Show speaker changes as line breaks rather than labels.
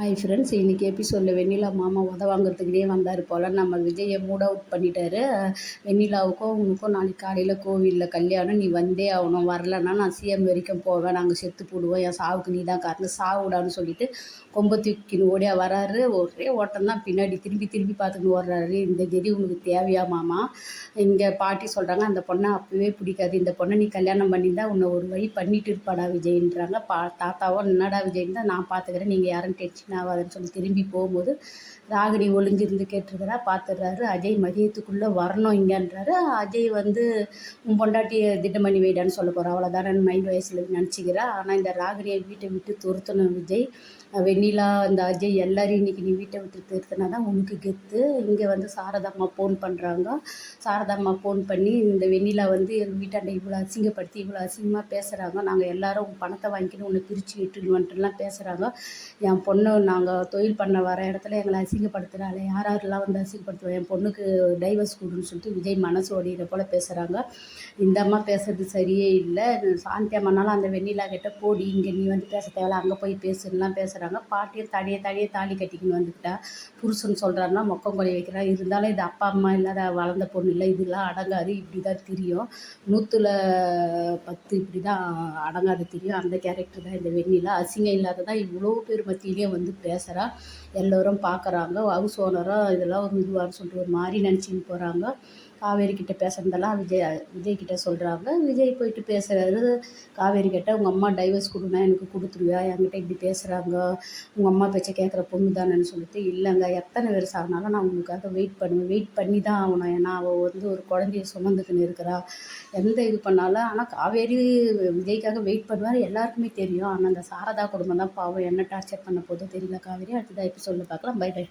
Hi friends இன்றைக்கி எபிசோடில் வெண்ணிலா மாமா உத வாங்குறதுக்குனே வந்தார் போல். நம்ம விஜயை மூட் அவுட் பண்ணிட்டாரு. வெண்ணிலாவுக்கும் உனக்கும் நாளைக்கு காலையில் கோவிலில் கல்யாணம். நீ வந்தே ஆகணும். வரலன்னா நான் சிஎம் வரைக்கும் போவேன். நாங்கள் செத்து போடுவோம். என் சாவுக்கு நீ தான் காரணம். சாவுடான்னு சொல்லிட்டு கொம்ப தூக்கின்னு ஓடியா வராரு. ஒரே ஓட்டம் தான். பின்னாடி திரும்பி திரும்பி பார்த்துன்னு ஓடுறாரு. இந்த கெதி உனக்கு தேவையா மாமா? இங்கே பாட்டி சொல்கிறாங்க அந்த பொண்ணை அப்போவே பிடிக்காது. இந்த பொண்ணை நீ கல்யாணம் பண்ணியிருந்தா உன்னை ஒரு வழி பண்ணிட்டு இருப்பாடா விஜய்ன்றாங்க. பா தாத்தாவோ என்னடா விஜய்ன்னு தான் நான் பார்த்துக்கிறேன். நீங்கள் யாரும் டென்ஷன் ஆகாதுன்னு சொல்லி திரும்பி போகும்போது ராகினி ஒளிஞ்சிருந்து கேட்டிருக்கிறா பார்த்துடுறாரு. அஜய் மதியத்துக்குள்ளே வரணும் இங்கேன்றாரு அஜய் வந்து உன் பொண்டாட்டியை திட்டமணி பண்ணி வைடான்னு சொல்ல போகிறா அவ்வளோதான் மைண்ட் வயசில் நினச்சிக்கிறா. ஆனால் இந்த ராகினியை வீட்டை விட்டு துரத்தணும் விஜய் வெண்ணிலா இந்த அஜய் எல்லாரையும் இன்றைக்கி நீ வீட்டை விட்டு திருத்தினா தான் உனக்கு கெத்து. இங்கே வந்து சாரதாம்மா ஃபோன் பண்ணுறாங்க சாரதாம்மா ஃபோன் பண்ணி இந்த வெண்ணிலா வந்து எங்கள் வீட்டாண்ட இவ்வளோ அசிங்கப்படுத்தி இவ்வளோ அசிங்கமாக பேசுகிறாங்க நாங்கள் எல்லாரும் பணத்தை வாங்கிக்கின்னு உன்னை பிரித்து விட்டுடுவோன்ட்டுலாம் பேசுகிறாங்க என் பொண்ணு நாங்கள் தொழில் பண்ண வர இடத்துல எங்களை அசிங்கப்படுத்துகிறாள் யார் யாரெல்லாம் வந்து அசிங்கப்படுத்துவோம் என் பொண்ணுக்கு டைவர்ஸ் கொடுன்னு சொல்லிட்டு விஜய் மனசு ஓடிகிற போல் பேசுகிறாங்க இந்த அம்மா பேசுறது சரியே இல்லை. சாந்தி அம்மானாலும் அந்த வெண்ணிலா கிட்ட போடி இங்கே நீ வந்து பேச தேவையில்ல அங்கே போய் பேசுன்னுலாம் பேசுகிறாங்க பாட்டியும் தடியை தடியை தாலி கட்டிக்கின்னு வந்துக்கிட்டா புருஷன் சொல்கிறாருன்னா மொக்கம் கொலை வைக்கிறா. இருந்தாலும் இது அப்பா அம்மா இல்லாத வளர்ந்த பொண்ணு இல்லை. இதெல்லாம் அடங்காது. இப்படி தான் தெரியும். நூற்றில் பத்து இப்படி தான் அடங்காது தெரியும். அந்த கேரக்டர் தான் இந்த வெண்ணிலா. அசிங்கம் இல்லாததான் இவ்வளோ பேர் மத்தியிலேயே வந்து பேசுகிறா எல்லோரும் பார்க்குறாங்க ஹவுஸ் ஓனராக இதெல்லாம் ஒரு இதுவான்னு சொல்லிட்டு ஒரு மாதிரி நினச்சின்னு போகிறாங்க காவேரி கிட்ட பேசுகிறதெல்லாம் விஜய் விஜய் கிட்டே சொல்கிறாங்க விஜய் போயிட்டு பேசுகிறது காவேரி கிட்டே உங்கள் அம்மா டைவர்ஸ் கொடுனா எனக்கு கொடுத்துருவியா? என்கிட்ட இப்படி பேசுகிறாங்க உங்கள் அம்மா பேச்சை கேட்குற பொண்ணு தானேன்னு சொல்லிட்டு இல்லைங்க எத்தனை பேர் சாகினாலும் நான் உங்களுக்காக வெயிட் பண்ணுவேன். வெயிட் பண்ணி தான் ஆகணும். ஏன்னா அவள் வந்து ஒரு குழந்தைய சுமந்துக்கின்னு இருக்கிறா. எந்த இது பண்ணாலும். ஆனால் காவேரி விஜய்க்காக வெயிட் பண்ணுவார். எல்லாருக்குமே தெரியும். ஆனால் அந்த சாரதா குடும்பம் தான் பாவம். என்ன டார்ச்சர் பண்ண போதும் தெரியல காவேரி? அடுத்ததாக எபிசோடில் பார்க்கலாம். By by